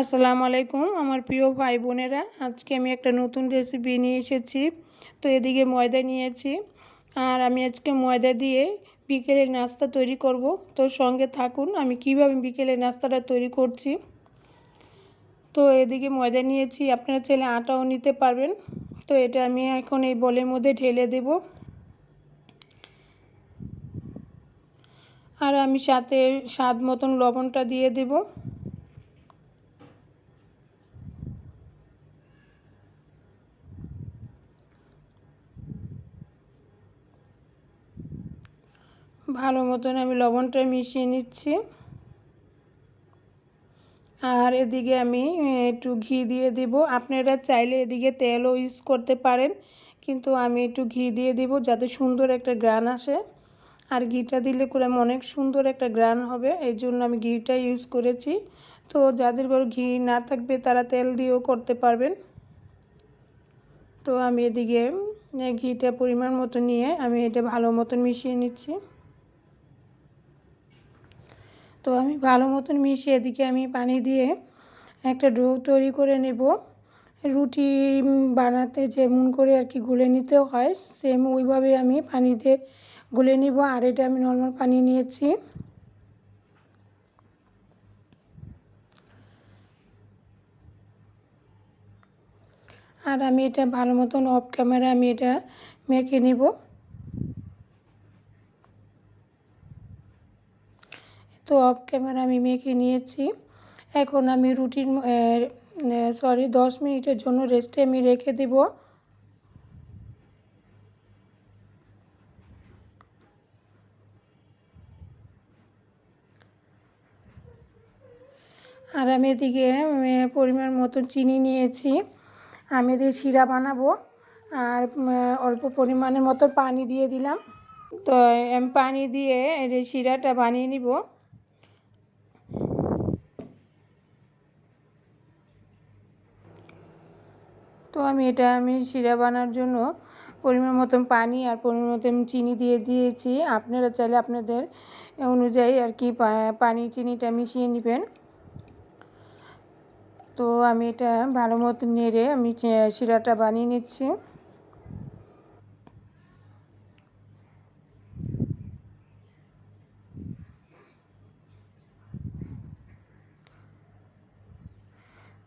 আসসালামু আলাইকুম, আমার প্রিয় ভাই বোনেরা। আজকে আমি একটা নতুন রেসিপি নিয়ে এসেছি। তো এদিকে ময়দা নিয়েছি। আর আমি আজকে ময়দা দিয়ে বিকেলের নাস্তা তৈরি করব। তো সঙ্গে থাকুন, আমি কীভাবে বিকেলের নাস্তাটা তৈরি করছি। তো এদিকে ময়দা নিয়েছি, আপনারা চাইলে আটাও নিতে পারবেন। তো এটা আমি এখন এই বলের মধ্যে ঢেলে দেব। আর আমি সাথে স্বাদ মতন লবণটা দিয়ে দেবো। ভালো মতন আমি লবণটা মিশিয়ে নিচ্ছি। আর এদিকে আমি একটু ঘি দিয়ে দিব। আপনারা চাইলে এদিকে তেলও ইউজ করতে পারেন, কিন্তু আমি একটু ঘি দিয়ে দিব যাতে সুন্দর একটা গ্রান আসে। আর ঘিটা দিলে করে অনেক সুন্দর একটা গ্রান হবে, এই জন্য আমি ঘিটা ইউজ করেছি। তো যাদের ঘর ঘি না থাকবে তারা তেল দিয়েও করতে পারবেন। তো আমি এদিকে ঘিটা পরিমাণ মতো নিয়ে আমি এটা ভালো মতন মিশিয়ে নিচ্ছি। তো আমি ভালো মতন মিশিয়ে এদিকে আমি পানি দিয়ে একটা ডো তৈরি করে নেব। রুটি বানাতে যেমন করে আর কি গুলে নিতে হয় সেম ওইভাবে আমি পানিতে গুলে নিব আর এটা আমি নর্মাল পানি নিয়েছি। আর আমি এটা ভালো মতন অফ ক্যামেরা আমি এটা মেখে নিব। তো অফ ক্যামেরা আমি মেখে নিয়েছি। এখন আমি রুটির সরি দশ মিনিটের জন্য রেস্টে আমি রেখে দেব। আর আমি এদিকে পরিমাণ মতন চিনি নিয়েছি। আমি এদিকে শিরা বানাবো। আর অল্প পরিমাণের মতো পানি দিয়ে দিলাম। তো পানি দিয়ে এই শিরাটা বানিয়ে নিব। তো আমি এটা আমি শিরা বানার জন্য পরিমাণ মতন পানি আর পরিমাণ মতন চিনি দিয়ে দিয়েছি। আপনারা চাইলে আপনাদের অনুযায়ী আর কি পানি চিনিটা মিশিয়ে নেবেন। তো আমি এটা ভালো মতো নেড়ে আমি শিরাটা বানিয়ে নিচ্ছি।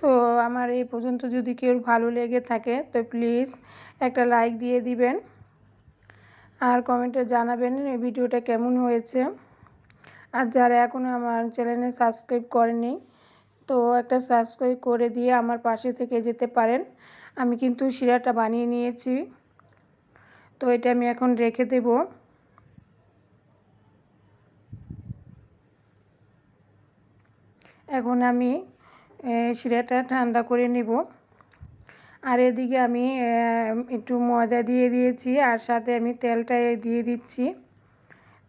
তো আমার এই পর্যন্ত যদি কেউ ভালো লেগে থাকে, তো প্লিজ একটা লাইক দিয়ে দিবেন। আর কমেন্টে জানাবেন এই ভিডিওটা কেমন হয়েছে। আর যারা এখনও আমার চ্যানেলে সাবস্ক্রাইব করেনি, তো একটা সাবস্ক্রাইব করে দিয়ে আমার পাশে থেকে যেতে পারেন। আমি কিন্তু শিরাটা বানিয়ে নিয়েছি। তো এটা আমি এখন রেখে দেব। এখন আমি শিরাটা ঠান্ডা করে নেব। আর এদিকে আমি একটু ময়দা দিয়ে দিয়েছি, আর সাথে আমি তেলটা দিয়ে দিচ্ছি।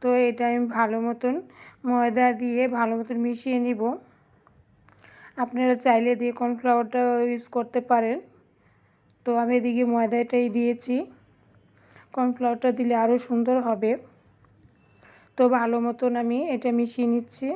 তো এটা আমি ভালো মতন ময়দা দিয়ে ভালো মতন মিশিয়ে নিব। আপনারা চাইলে দিয়ে কর্নফ্লাওয়ারটা ইউজ করতে পারেন। তো আমি এদিকে ময়দাটাই দিয়েছি। কর্নফ্লাওয়ারটা দিলে আরও সুন্দর হবে। তো ভালো মতন আমি এটা মিশিয়ে নিচ্ছি।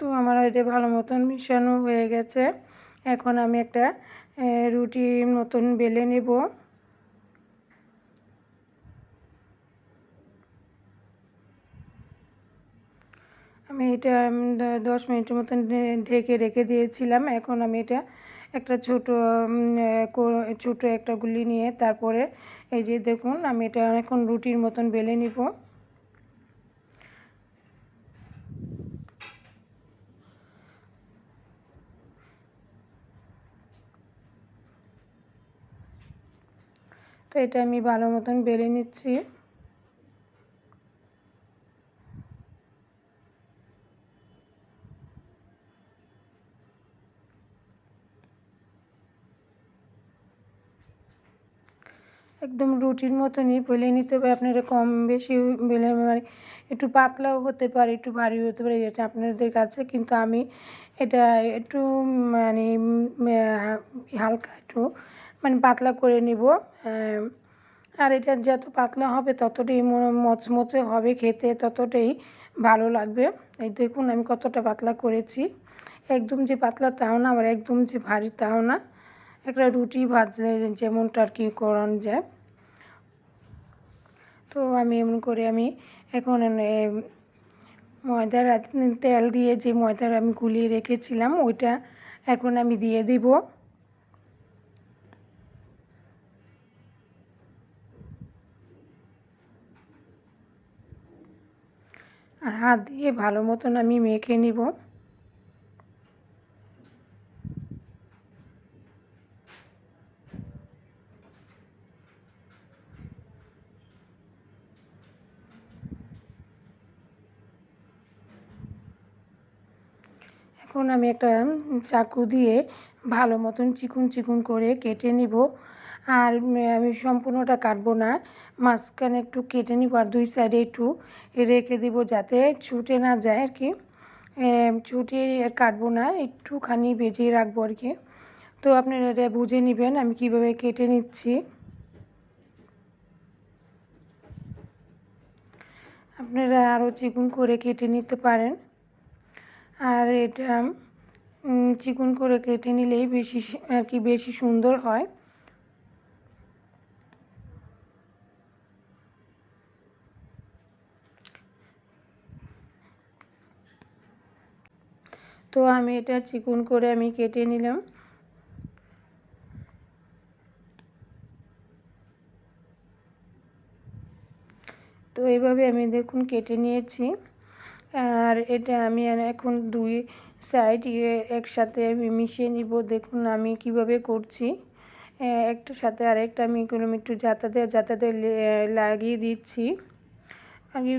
তো আমার এটা ভালো মতন মিশানো হয়ে গেছে। এখন আমি একটা রুটির মতন বেলে নেব। আমি এটা দশ মিনিটের মতন ঢেকে রেখে দিয়েছিলাম। এখন আমি এটা একটা ছোট ছোট একটা গুলি নিয়ে তারপরে এই যে দেখুন, আমি এটা এখন রুটির মতন বেলে নিব। তো এটা আমি ভালো মতন বেলে নিচ্ছি। একদম রুটির মতনই বেলে নিতে হবে। আপনারা কম বেশি বেলে মানে একটু পাতলাও হতে পারে, একটু ভারী হতে পারে, এটা আপনাদের কাছে। কিন্তু আমি এটা একটু মানে হালকা একটু মানে পাতলা করে নিব। আর এটা যত পাতলা হবে ততটাই মচমচে হবে খেতে, ততটাই ভালো লাগবে। এই দেখুন আমি কতটা পাতলা করেছি। একদম যে পাতলা তাও না, আবার একদম যে ভারী তাও না। একটা রুটি ভাজলে যেমনটা আর কি করানো যায়। তো আমি এমন করে আমি এখন ময়দার তেল দিয়ে যে ময়দার আমি গুলিয়ে রেখেছিলাম, ওইটা এখন আমি দিয়ে দিব। আর হাত দিয়ে ভালো মতন আমি মেখে নিব। এখন আমি একটা চাকু দিয়ে ভালো মতন চিকুন চিকুন করে কেটে নিব। আর আমি সম্পূর্ণটা কাটবো না। মাঝখানে একটু কেটে নিব আর দুই সাইডে একটু রেখে দিব যাতে ছুটে না যায় আর কি। ছুটে কাটবো না, একটুখানি বেজিয়ে রাখব আর কি। তো আপনারা এটা বুঝে নেবেন আমি কীভাবে কেটে নিচ্ছি। আপনারা আরও চিকুন করে কেটে নিতে পারেন। আর এটা চিকুন করে কেটে নিলেই বেশি, আর কি বেশি সুন্দর হয়। তো আমি এটা চিকুন করে আমি কেটে নিলাম। তো এইভাবে আমি দেখুন কেটে নিয়েছি। আর এটা আমি এখন দুই সাইড ইয়ে একসাথে আমি মিশিয়ে নিব। দেখুন আমি কীভাবে করছি। একটার সাথে আরেকটা আমি কোনো একটু যাতাতে যাতাতে লাগিয়ে দিচ্ছি। আমি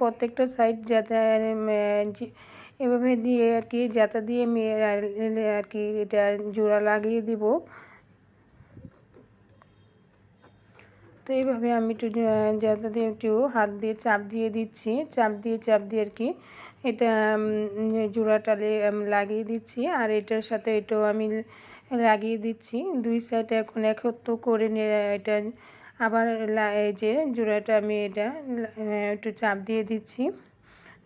প্রত্যেকটা সাইড যাতে এভাবে দিয়ে আর কি, যাতা দিয়ে আর কি এটা জোড়া লাগিয়ে দিব। তো এইভাবে আমি একটু যাতা দিয়ে একটু হাত দিয়ে চাপ দিয়ে দিচ্ছি, চাপ দিয়ে চাপ দিয়ে আর কি এটা জোড়াটালে লাগিয়ে দিচ্ছি। আর এটার সাথে এটাও আমি লাগিয়ে দিচ্ছি। দুই সাইডে এখন একত্র করে এটা আবার এই যে জোড়াটা আমি এটা একটু চাপ দিয়ে দিচ্ছি,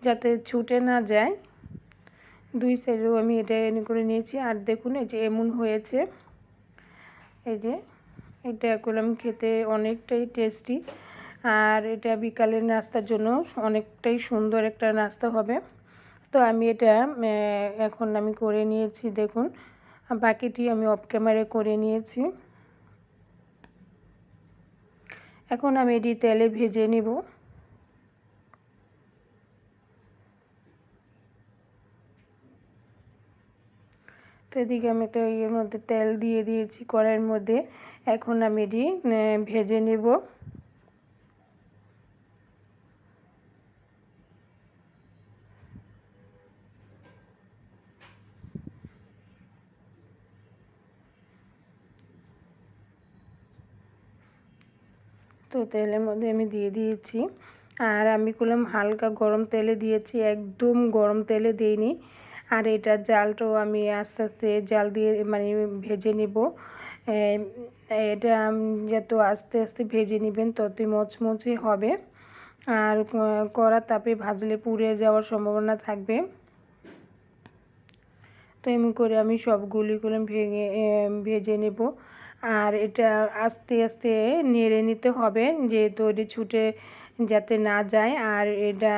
যাতে ছুটে না যায়। দুই সাইডেও আমি এটা এনে করে নিয়েছি। আর দেখুন, এই যে এমন হয়েছে। এই যে এটা করলাম খেতে অনেকটাই টেস্টি আর এটা বিকালের নাস্তার জন্য অনেকটাই সুন্দর একটা নাস্তা হবে। তো আমি এটা এখন আমি করে নিয়েছি, দেখুন। বাকিটি আমি অফ ক্যামেরায় করে নিয়েছি। এখন আমি এটি তেলে ভেজে নেব। তো এদিকে আমি একটা ইয়ের মধ্যে তেল দিয়ে দিয়েছি কড়াইয়ের মধ্যে। এখন আমি এটি ভেজে নেব। তো তেলের মধ্যে আমি দিয়ে দিয়েছি। আর আমি করলাম হালকা গরম তেলে দিয়েছি, একদম গরম তেলে দিইনি। আর এটা জালটাও আমি আস্তে আস্তে জাল দিয়ে মানে ভেজে নেব। এটা যত আস্তে আস্তে ভেজে নেবেন ততই মচমচে হবে। আর কড়া তাপে ভাজলে পুড়ে যাওয়ার সম্ভাবনা থাকবে। তো এমন করে আমি সবগুলি করে ভেঙে ভেজে নেব। আর এটা আস্তে আস্তে নেড়ে নিতে হবে যেহেতু এটি ছুটে যাতে না যায়। আর এটা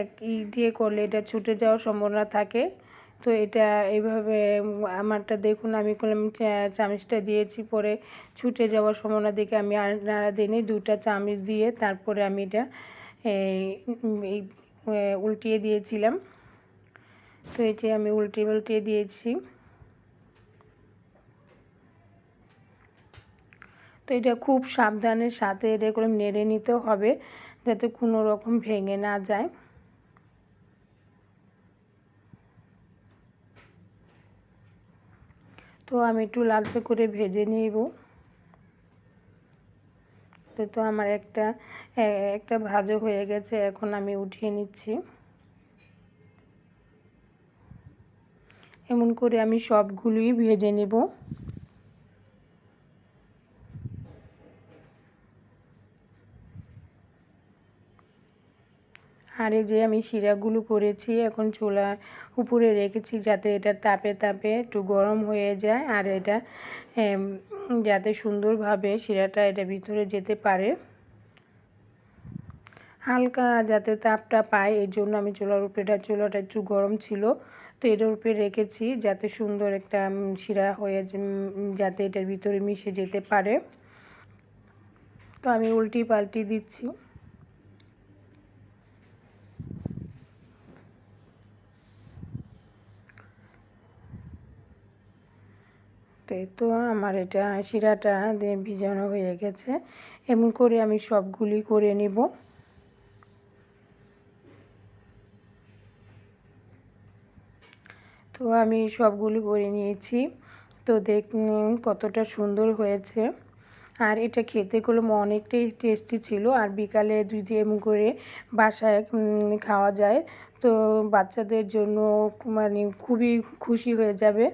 এক ই দিয়ে করলে এটা ছুটে যাওয়ার সম্ভাবনা থাকে। তো এটা এইভাবে আমারটা দেখুন, আমি করলাম চামচটা দিয়েছি পরে ছুটে যাওয়ার সম্ভাবনা দেখে আমি আর নাড়া দিইনি দুটা চামচ দিয়ে তারপরে আমি এটা এই উল্টিয়ে দিয়েছিলাম। তো এটি আমি উল্টিয়ে উল্টিয়ে দিয়েছি। তো এটা খুব সাবধানের সাথে এটা করে নেড়ে নিতে হবে, যাতে কোনো রকম ভেঙে না যায়। তো আমি একটু লালচে করে ভেজে নিব। তো তো আমার একটা একটা ভাজা হয়ে গেছে, এখন আমি উঠিয়ে নিচ্ছি। এমন করে আমি সবগুলোই ভেজে নেব। আর এই যে আমি শিরাগুলো করেছি, এখন চুলা উপরে রেখেছি যাতে এটা তাপে তাপে একটু গরম হয়ে যায় আর এটা যাতে সুন্দরভাবে শিরাটা এটা ভিতরে যেতে পারে। হালকা যাতে তাপটা পায় এই জন্য আমি চুলার উপরেটা চুলাটা একটু গরম ছিল, তো এটার উপরে রেখেছি যাতে সুন্দর একটা শিরা হয়ে যাতে এটার ভিতরে মিশে যেতে পারে। তো আমি উল্টি পাল্টি দিচ্ছি। তো তো আমার এটা শিরাটা ভিজানো হয়ে গেছে এমন করে আমি সবগুলি করে নিব। তো আমি সবগুলি করে নিয়েছি। তো দেখ কতটা সুন্দর হয়েছে। আর এটা খেতে করলাম অনেকটাই টেস্টি ছিল। আর বিকালে যদি এমন করে বাসায় খাওয়া যায়। তো বাচ্চাদের জন্য মানে খুবই খুশি হয়ে যাবে।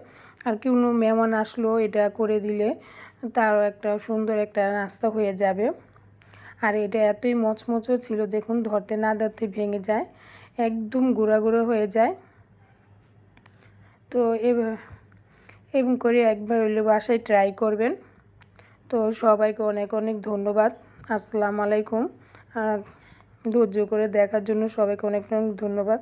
আর কোনো মেহমান আসলো এটা করে দিলে তারও একটা সুন্দর একটা নাস্তা হয়ে যাবে। আর এটা এতই মচমচও ছিল, দেখুন ধরতে না ধরতে ভেঙে যায়, একদম গুঁড়া গুঁড়ো হয়ে যায়। তো এবং করে একবার হইলে বাসায় ট্রাই করবেন। তো সবাইকে অনেক অনেক ধন্যবাদ, আসসালামু আলাইকুম। আর ধৈর্য করে দেখার জন্য সবাইকে অনেক অনেক ধন্যবাদ।